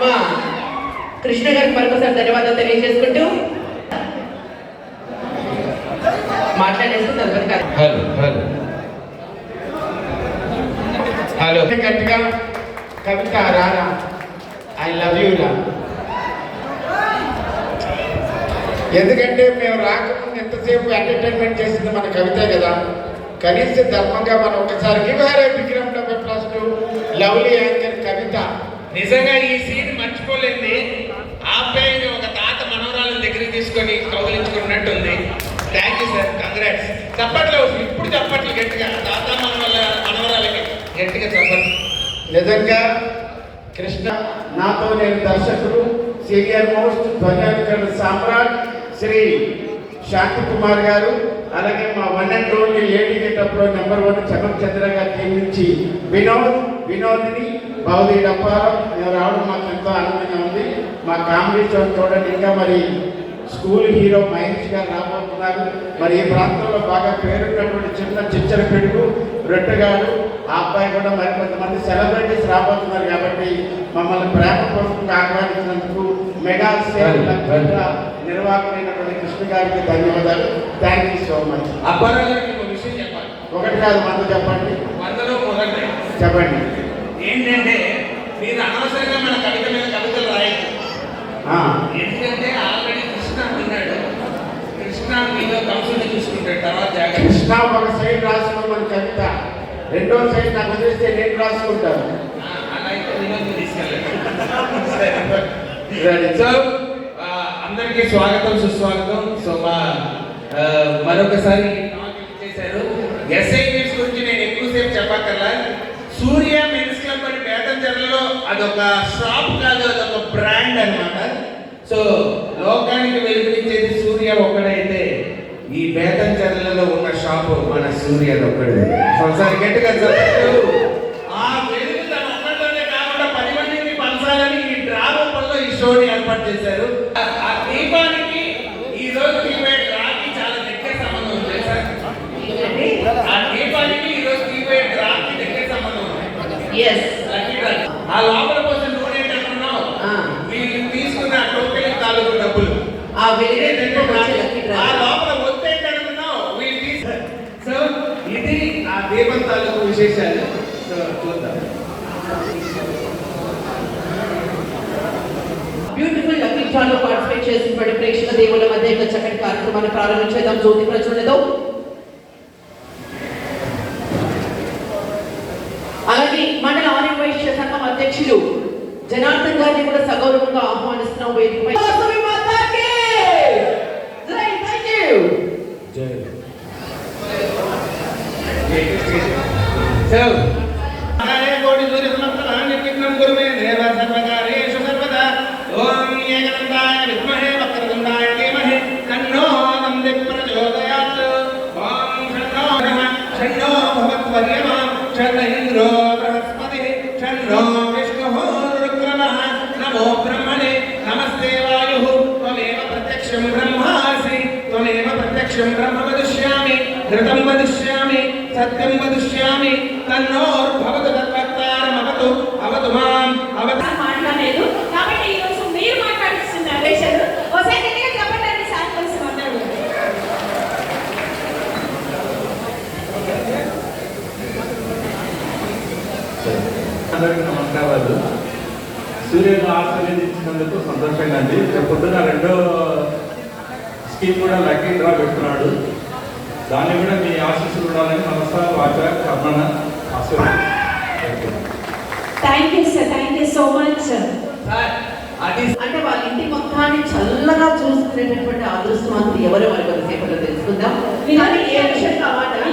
మా కృష్ణ గారికి మరొకసారి ధన్యవాదాలు తెలియజేసుకుంటూ మాట్లాడేస్తూ తదుపరి హలో హలో. హలో. గట్టిగా కవిత రారా ఐ లవ్ యూ రా ఎందుకంటే మేము రాకముందు ఎంతసేపు ఎంటర్టైన్మెంట్ చేసింది మన కవితే కదా. కనీస ధర్మంగా మనం ఒకసారి give her Vikram double plus two lovely anchor Kavitha నిజంగా ఈ సీన్ మర్చిపోలేంది ఆప్యాయంగా ఒక తాత మనవరాలను దగ్గరికి తీసుకొని కౌగిలించుకున్నట్టుంది. థ్యాంక్ యూ సార్ కంగ్రాట్స్ చప్పట్లు ఇప్పుడు చప్పట్లు గట్టిగా తాత మనవల మనవరాలకి గట్టిగా చప్పట్లు. నిజంగా కృష్ణ నాతో నేను దర్శకుడు సీనియర్ మోస్ట్ ధ్వజాధికారుల సామ్రాట్ శ్రీ శాంతి కుమార్ గారు అలాగే మా వన్ అండ్ ఓన్లీ లేడీ గెటప్లో నెంబర్ వన్ చమక్ చంద్ర గారి టీం నుంచి వినోద్ వినోదిని బౌద్ధి డప్పారావు రావడం మాకు ఎంతో ఆనందంగా ఉంది. మా కామెడీ షో చూడండి ఇంకా మరి స్కూల్ హీరో మహేష్ గారు రాబోతున్నారు. మరి ఈ ప్రాంతంలో బాగా పేరున్నటువంటి చిన్న చిచ్చర పెడుగు రొట్టెగాడు ఆ అబ్బాయి కూడా మరి కొంతమంది సెలబ్రిటీస్ రాబోతున్నారు కాబట్టి మమ్మల్ని ప్రేమపూర్వకంగా ఆహ్వానించినందుకు మెగా లక్ష్మణ నిర్వాహకులైనటువంటి కృష్ణ గారికి ధన్యవాదాలు. థ్యాంక్ యూ సో మచ్ ఒక విషయం చెప్పాలి. ఒకటి కాదు మందు చెప్పండి. వందలో మొదటి చెప్పండి. ఏంటంటే మీరు అనవసరంగా మన కవిత మీద కవితలు రాయదు ఎందుకంటే ఆల్రెడీ కృష్ణ ఉన్నాడు కృష్ణ కంసుని తర్వాత జాగ్రత్త. కృష్ణ ఒక సైడ్ రాసుకోమని కవిత రెండో సైడ్ నాకు వదిలేస్తే నేను రాసుకుంటాను. అలా అయితే వినోద్ తీసుకెళ్ళండి. సో అందరికీ స్వాగతం సుస్వాగతం. సో మా మరొకసారి చేశారు. ఎస్ఐ న్యూస్ గురించి నేను ఎక్కువసేపు చెప్పక్కర్లా. సూర్య మెన్స్ క్లబ్ అని బేతంచెరలో అదొక షాప్ కాదు అదొక బ్రాండ్ అన్నమాట. సో లోకానికి వెలుగునిచ్చేది సూర్య ఒక్కడైతే ఈ బేతం బేతంచెరలలో ఉన్న షాపు మన సూర్య ఒక్కడే. ఒకసారి గట్టిగా చెప్పచ్చు ఆ వెలుగు తన ఒక్కడితోనే కాకుండా పది మందికి పంచాలని ఈ డ్రా రూపంలో ఈ షోని ఏర్పాటు చేశారు ఆ- ఆ దీపానికి ఈ రోజు టీవైట్ రాకి చాలా దగ్గర సంబంధం ఉంది సార్ ఆ దీపానికి ఈ రోజు టీవైట్ రాకి దగ్గర సంబంధం ఉంది ఎస్ లక్కీ డ్రా. ఆ లోపల కోసం నూనె ఏంటంటున్నావు ఆ. వీళ్ళు తీసుకున్న టోకెన్ తాలూకు డబ్బులు ఆ వెలుగే ఏంటంటే దీపం వచ్చే లక్కీ డ్రా. ఆ లోపల వస్తే ఏంటనుకున్నావు వీళ్ళు తీసు సో ఇది ఆ దీపం తాలూకు విశేషాలు సో చూద్దాం బ్యూటిఫుల్ లక్కీ డ్రాలో పార్టిసిపేట్ చేసినటువంటి ప్రేక్షక దేవుల మధ్య ఒక చక్కటి కార్యక్రమాన్ని ప్రారంభించేద్దాం జ్యోతి ప్రచురణతో అలాగే మండల ఆర్య వైశ్య సంఘం అధ్యక్షులు జనార్దన్ గారిని కూడా సగౌరవంగా ఆహ్వానిస్తున్నాం వేదికపై. వాసవి గురుమే దేవ సర్వకార్యేషు సర్వదా ఓం ఏకదంతాయ విద్మహే వక్రతుండాయ ధీమహి తన్నో నంది ప్రచోదయాత్ ఓం షణ్ణో నమః షణ్ణో భవత్వర్యమా షణ్ణ ఇంద్రో బృహస్పతిః షణ్ణో విష్ణుః రుద్రమః నమో బ్రహ్మణే నమస్తే వాయుః త్వమేవ ప్రత్యక్షం బ్రహ్మాసి త్వమేవ ప్రత్యక్షం బ్రహ్మ వదిష్యామి ఘృతం వదిష్యామి సత్యం వదిష్యామి తన్నో తత్వక్తారమవతు అవతు మాం అవతు సార్ మాట్లాడలేదు కాబట్టి ఈరోజు మీరు మాట్లాడిస్తున్నారు వేశారు ఒకసారి గట్టిగా చెప్పండి సార్ కలిసి మాట్లాడు అందరికీ నమస్కారాలు సూర్యుని ఆశీర్వదించినందుకు సంతోషంగా అండి పొద్దున రెండో స్కీమ్ కూడా లక్కీ డ్రా పెడుతున్నాడు. దాన్ని కూడా మీ ఆశీస్సులు ఉండాలని మనస వాచ కర్మణ ఆశీర్వాదం. Thank you sir thank you so much sir అది అంటే వాళ్ళ ఇంటి మొత్తాన్ని చల్లగా చూసుకునేటటువంటి అదృష్టవంతులు ఎవరు మరి కొద్దిసేపట్లో తెలుసుకుందాం. కానీ ఏ విషయం కావాలి.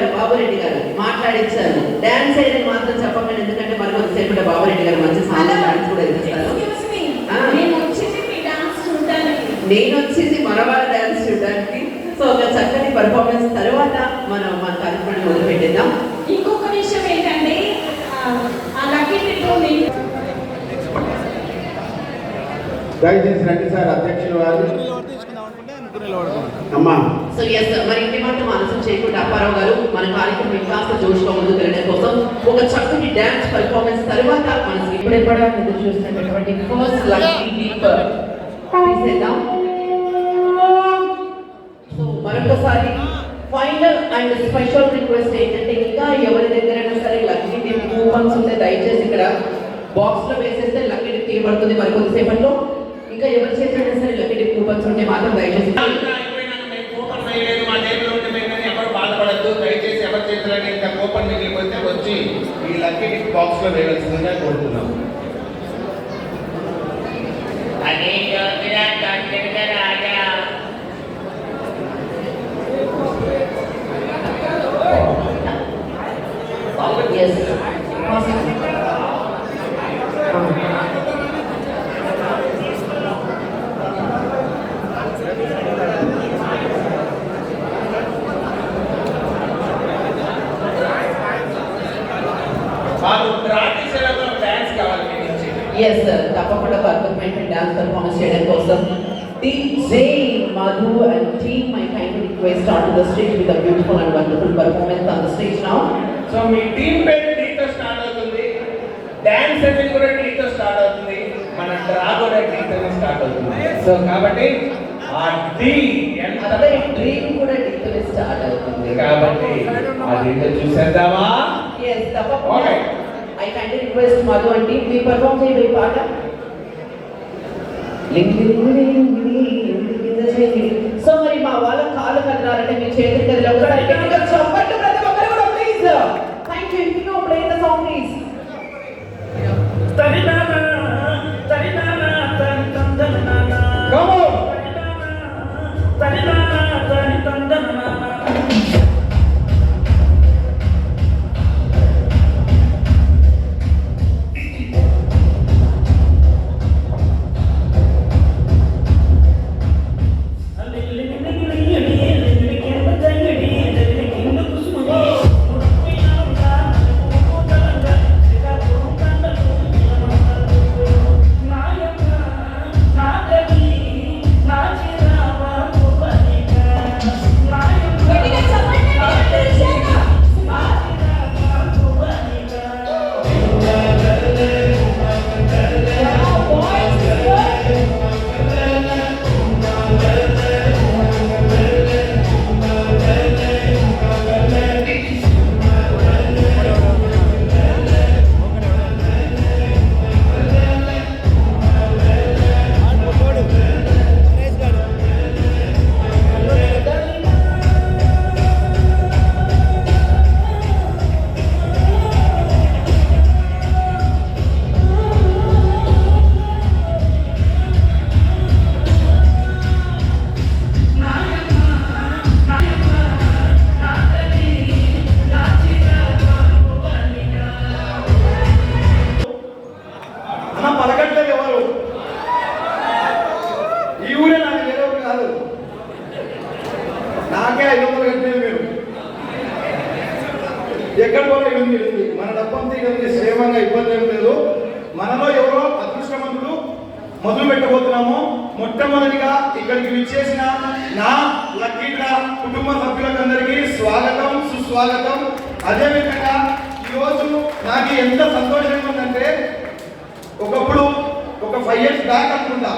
చెప్పారు బాబురెడ్డి గారు మాట్లాడించారు. డాన్స్ అయితే మాత్రం చెప్పకండి ఎందుకంటే మరి కొంతసేపు బాబురెడ్డి గారు మంచి సాంగ్ డాన్స్ కూడా ఇస్తారు నేను వచ్చేసి మనవాళ్ళ డాన్స్ చూడడానికి. సో ఒక చక్కని పర్ఫార్మెన్స్ తర్వాత మనం మన కార్యక్రమం మొదలు పెట్టిద్దాం ఇంకొక విషయం ఏంటంటే దయచేసి రండి సార్ అధ్యక్షులు వారు. అమ్మా. సో ఎస్ మరి ఇంటి మాత్రం ఆలస్యం చేయకుండా అప్పారావు గారు మన కార్యక్రమం ఇంకాస్త జోష్గా ముందుకు వెళ్ళడం కోసం ఒక చక్కని డ్యాన్స్ పర్ఫార్మెన్స్ తర్వాత మనకి ఇప్పుడెప్పుడా ఎదురు చూస్తున్నటువంటి ఫస్ట్ లక్కీ డీప్ తీసేద్దాం. సో మరొకసారి ఫైనల్ అండ్ స్పెషల్ రిక్వెస్ట్ ఏంటంటే ఇంకా ఎవరి దగ్గరైనా సరే లక్కీ డీప్ కూపన్స్ ఉంటే దయచేసి ఇక్కడ బాక్స్లో వేసేస్తే లక్కీ డీప్ తీయబడుతుంది మరి కొద్దిసేపట్లో ఇంకా ఎవరి చేసినా సరే లక్కీ డీప్ కూపన్స్ ఉంటే మాత్రం దయచేసి అంతా అయిపోయినాక మేము కూపన్ వేయలేదు మా జేబులో ఉంటే మేము ఎవరు బాధపడద్దు దయచేసి ఎవరి చేతిలో ఇంకా కూపన్ మిగిలిపోతే వచ్చి ఈ లక్కీ టిక్ బాక్స్లో వేయవలసిందిగా కోరుతున్నాం అనే రాజా Yes. వాళ్ళు డ్రా చేసేలాగా డాన్స్ కావాలి మీ నుంచి ఎస్ సార్ తప్పకుండా ఒక అద్భుతమైన డాన్స్ పర్ఫార్మెన్స్ చేయడం కోసం DJ Madhu and team I kindly request onto the stage with a beautiful and wonderful performance on the stage now. So me team పేరు టీతో స్టార్ట్ అవుతుంది డాన్స్ అనేది కూడా టీతో స్టార్ట్ అవుతుంది మన డ్రా కూడా టీతోనే స్టార్ట్ అవుతుంది సో కాబట్టి ఆ టీ ఎంత డ్రీమ్ కూడా డీతోనే స్టార్ట్ అవుతుంది కాబట్టి అది చూసేద్దామా ఎస్ తప్పకుండా. I kindly request Madhu and team మీ పర్ఫామ్ చేయబోయే పాట లింగి లింగి లింగి లింగి కింద చేతి సో మరి మా వాళ్ళ కాళ్ళు presidente de la విచ్చేసిన నా లక్కీ కుటుంబ సభ్యులకందరికీ స్వాగతం సుస్వాగతం. అదేవిధంగా ఈరోజు నాకు ఎంత సంతోషంగా ఉందంటే ఒకప్పుడు ఒక ఫైవ్ ఇయర్స్ బ్యాక్ అనుకుంటా.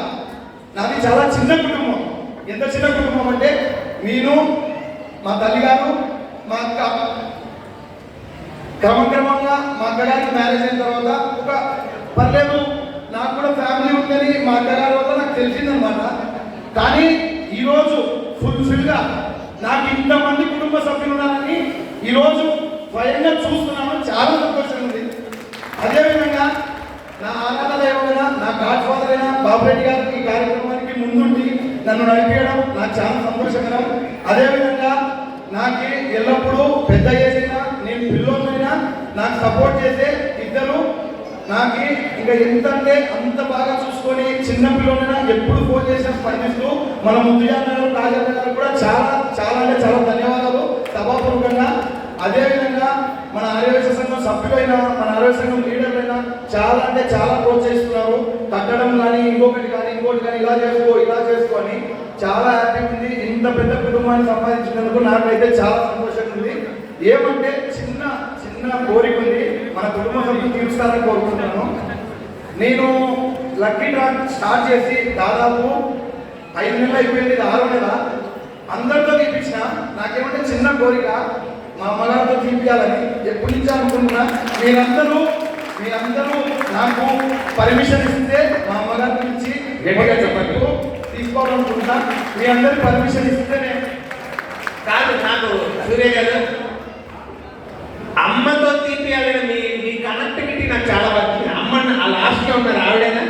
నాది చాలా చిన్న కుటుంబం. ఎంత చిన్న కుటుంబం అంటే నేను మా తల్లిగారు మా అక్క. క్రమక్రమంగా మా అక్కగారికి మ్యారేజ్ అయిన తర్వాత ఒక పర్లేదు నాకు కూడా ఫ్యామిలీ ఉందని మా అక్కగారి వల్ల నాకు తెలిసిందనమాట కానీ ఈరోజు ఫుల్ఫిల్గా నాకు ఇంతమంది కుటుంబ సభ్యులు ఉన్నారని ఈరోజు స్వయంగా చూస్తున్నాను చాలా సంతోషంగా ఉంది. అదేవిధంగా నా ఆరాధన నా గాడ్ ఫాదర్ అయినా బాబురెడ్డి గారికి ఈ కార్యక్రమానికి ముందుండి నన్ను నడిపించడం నాకు చాలా సంతోషకరం. అదేవిధంగా నాకు ఎల్లప్పుడూ పెద్ద చేసినా నేను పిల్లలైనా నాకు సపోర్ట్ చేసే ఇద్దరు నాకు ఇంకా ఎంత అంటే అంత బాగా చూసుకొని చిన్న పిల్లలైనా ఎప్పుడు ఫోన్ చేసిన మన ముందుజాన రాజన్న గారు కూడా చాలా చాలా అంటే చాలా ధన్యవాదాలు. సభాపూర్వకంగా అదేవిధంగా మన ఆరోగ్య సంఘం సభ్యులైనా మన ఆరోగ్య సంఘం లీడర్లైనా చాలా అంటే చాలా ప్రోత్సహిస్తున్నారు. కట్టడం కానీ ఇంకొకటి కానీ ఇంకోటి కానీ ఇలా చేసుకో ఇలా చేసుకో అని చాలా హ్యాపీ ఉంది. ఇంత పెద్ద కుటుంబాన్ని సంపాదించినందుకు నాకైతే చాలా సంతోషంగా ఉంది. ఏమంటే చిన్న చిన్న కోరిక ఉంది. మన కుటుంబ సభ్యులు తీరుస్తారని కోరుకుంటున్నాను. నేను లక్కీ డ్రా స్టార్ట్ చేసి దాదాపు ఐదు నెలలు అయిపోయింది ఇది ఆరో నెల అందరితో తీపించిన నాకేమంటే చిన్న కోరిక మా అమ్మగారితో తీపియాలని ఎప్పటి నుంచి అనుకుంటున్నా. మీరందరూ మీరందరూ నాకు పర్మిషన్ ఇస్తే మా అమ్మగారి నుంచి గట్టిగా చెప్పండి. తీసుకోవాలనుకుంటున్నా మీ అందరి పర్మిషన్ ఇస్తే నేను కాదు నాకు సూర్య గారు అమ్మతో తీపియాలని మీ మీ కనెక్టివిటీ నాకు చాలా వచ్చింది అమ్మ ఆ లాస్ట్లో ఉన్నారు ఆవిడేనా?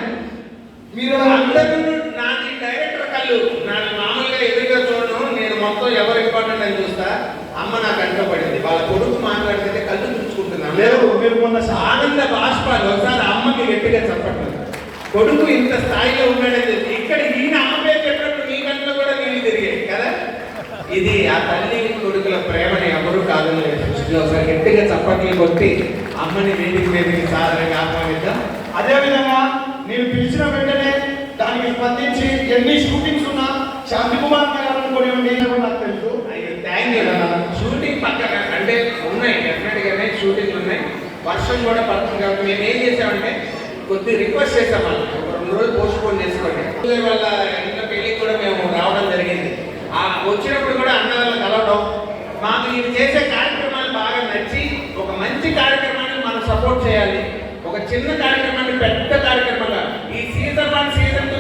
మీరు అందరూ నాది డైరెక్టర్ కళ్ళు నాకు మామూలుగా ఎదురుగా చూడను నేను మొత్తం ఎవరు ఇంపార్టెంట్ అని చూస్తా అమ్మ నాకు అంటపడింది వాళ్ళ కొడుకు మాట్లాడితే కళ్ళు చూసుకుంటున్నాను లేదు మీరు మొన్న ఆనంద బాష్పాలు ఒకసారి అమ్మకి గట్టిగా చెప్పండి. కొడుకు ఇంత స్థాయిలో ఉన్నాడని చెప్పి ఇక్కడ ఈయన అమ్మ పేరు చెప్పినప్పుడు నీ కంట్లో కూడా నీళ్ళు తిరిగాయి కదా? ఇది ఆ తల్లి కొడుకుల ప్రేమని ఎవరు కాదు ఒకసారి గట్టిగా చప్పట్లు కొట్టి అమ్మని వేదిక మీదకి సాధారణంగా ఆహ్వానిద్దాం. అదేవిధంగా నేను పిలిచిన వెంటనే దానికి స్పందించి ఎన్ని షూటింగ్స్ ఉన్నా శాంతి కుమార్ గారు అనుకోనివ్వండి నాకు తెలుసు అయ్యో థ్యాంక్ యూ షూటింగ్ పక్కన అంటే ఉన్నాయి డెఫినెట్ గానే షూటింగ్ ఉన్నాయి వర్షం కూడా పడుతుంది కాబట్టి మేము ఏం చేసామంటే కొద్ది రిక్వెస్ట్ చేసాం వాళ్ళు ఒక రెండు రోజులు పోస్ట్ పోన్ చేసుకోండి వాళ్ళ ఇంట్లో పెళ్ళికి కూడా మేము రావడం జరిగింది. ఆ వచ్చినప్పుడు కూడా అన్నదాన్ని కలవడం మాకు ఇది చేసే కార్యక్రమాలు బాగా నచ్చి ఒక మంచి కార్యక్రమాన్ని మనం సపోర్ట్ చేయాలి. ఒక చిన్న కార్యక్రమాన్ని పెద్ద కార్యక్రమంగా. ఈ season one season two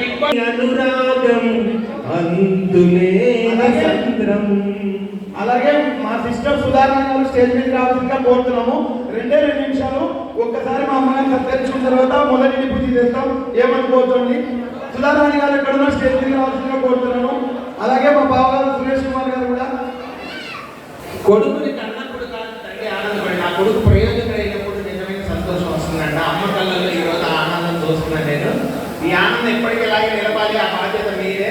big అనురాగం అలాగే మా సిస్టర్ సుధారణ గారు స్టేజ్ మీద రావాల్సిందిగా కోరుతున్నాము. రెండే రెండు నిమిషాలు. ఒక్కసారి మా అమ్మగారిని సత్కరించిన తర్వాత మొదటి నిపుణి చేస్తాం ఏమనుకోవద్దండి సుధారాణి గారు ఎక్కడున్నా స్టేజ్ మీద రావాల్సిందిగా కోరుతున్నాను. అలాగే మా బావగారు సురేష్ కుమార్ గారు కూడా. కొడుకుని కన్నప్పుడు కాదు తల్లి ఆనందపడి నా కొడుకు ప్రయోజకుడైనప్పుడు నిజమైన సంతోషం వస్తుందంట. అమ్మ కళ్ళల్లో ఈ రోజు ఆ ఆనందం చూస్తున్నాను నేను ఈ ఆనందం ఎప్పటికీ ఇలాగే నిలబాలి ఆ బాధ్యత మీదే.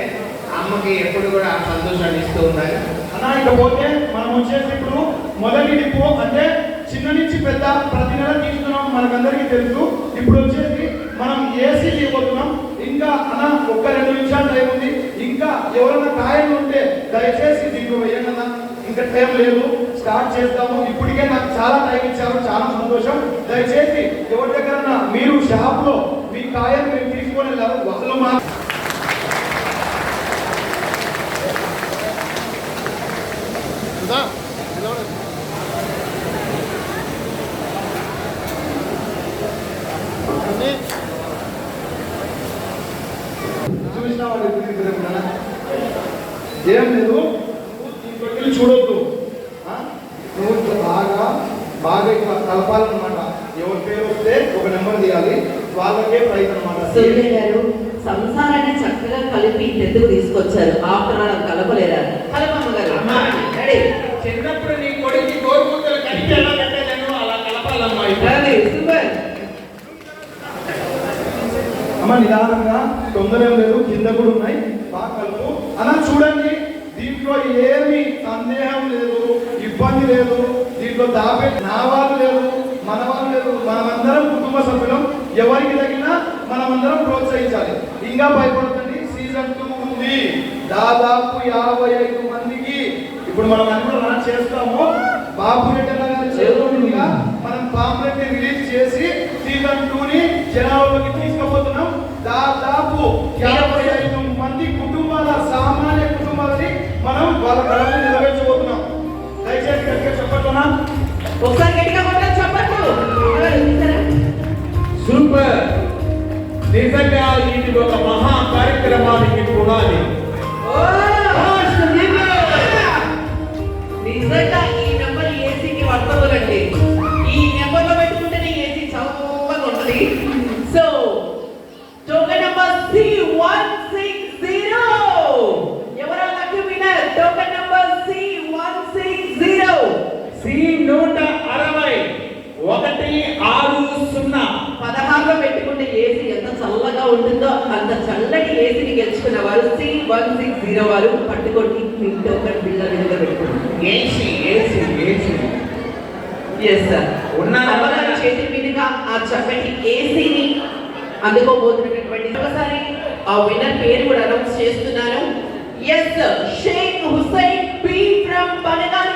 అమ్మకి ఎప్పుడు కూడా సంతోషాన్ని ఇస్తూ ఉండాలి. అన్న ఇకపోతే మనం వచ్చేసి ఇప్పుడు మొదటి డిపో అంటే చిన్న నుంచి పెద్ద ప్రతి నెల తీసుకున్నాం మనకందరికీ తెలుసు. ఇప్పుడు వచ్చేసి మనం ఏసీ ఇవ్వబోతున్నాం. ఇంకా అన్న ఒక్క రెండు నిమిషాలు టైం ఉంది. ఇంకా ఎవరైనా కాయలు ఉంటే దయచేసి దీంట్లో వేయండి ఇంకా టైం లేదు. స్టార్ట్ చేస్తాము ఇప్పటికే నాకు చాలా టైం ఇచ్చారు. చాలా సంతోషం. దయచేసి ఎవరి దగ్గర మీరు షాప్లో మీ కాయలు మీరు తీసుకొని వెళ్ళారు. వాళ్ళు మా చూసిన వాళ్ళు ఎప్పుడు తిరుగుతారా? ఏం లేదు దీంట్లోకి వెళ్ళి చూడొద్దు ఆ? నువ్వు ఇట్లా బాగా బాగా ఇట్లా కలపాలన్నమాట ఎవరి పేరు వస్తే ఒక నెంబర్ తీయాలి వాళ్ళకే అనమాట సూర్య గారు సంసారాన్ని చక్కగా కలిపి ఎందుకు తీసుకొచ్చారు. ఆఫ్టర్ ఆల్ కలపలేరా కలపమ్మ గారు చిన్నప్పుడు నీ కొడుకు గోరుముద్దలు కలిపి ఎలా కట్టేదాను అలా కలపాలమ్మా సూపర్. అమ్మ నిదానంగా తొందర లేదు కింద కూడా ఉన్నాయి. బాగా కలుపు. అలా చూడండి దీంట్లో ఏమి సందేహం లేదు ఇబ్బంది లేదు. దీంట్లో దాపే నా వాళ్ళు లేదు మన వాళ్ళు లేదు మనమందరం కుటుంబ సభ్యులం. ఎవరికి తగినా మనమందరం ప్రోత్సహించాలి. ఇంకా భయపడుతుంది సీజన్ టూ ఉంది. దాదాపు యాభై ఐదు మందికి ఇప్పుడు మనం అది రన్ చేస్తాము. బాబు రెడ్డి గారి మనం పాంప్లెట్ని రిలీజ్ చేసి సీజన్ టూ ని జనాల్లోకి తీసుకుపోతున్నాం. దాదాపు యాభై ఐదు మంది కుటుంబాల సామాన్య కుటుంబాలని మనం వాళ్ళ కళని నెరవేర్చబోతున్నాం. దయచేసి గట్టిగా చెప్పట్లున్నా ఒకసారి గట్టిగా నిజంగా ఇది ఒక మహా కార్యక్రమానికి పునాది అంత చల్లటి ఏసీని గెలుచుకున్న వారు సి వన్ సిక్స్ జీరో వారు పట్టుకోండి మీ టోకెన్ బిల్ల మీద పెట్టుకోండి AC AC AC. Yes sir చేతి మీదుగా ఆ చక్కటి ఏసీని అందుకోబోతున్నటువంటి ఒకసారి ఆ విన్నర్ పేరు కూడా అనౌన్స్ చేస్తున్నాను yes Shaik Hussain P from Banagana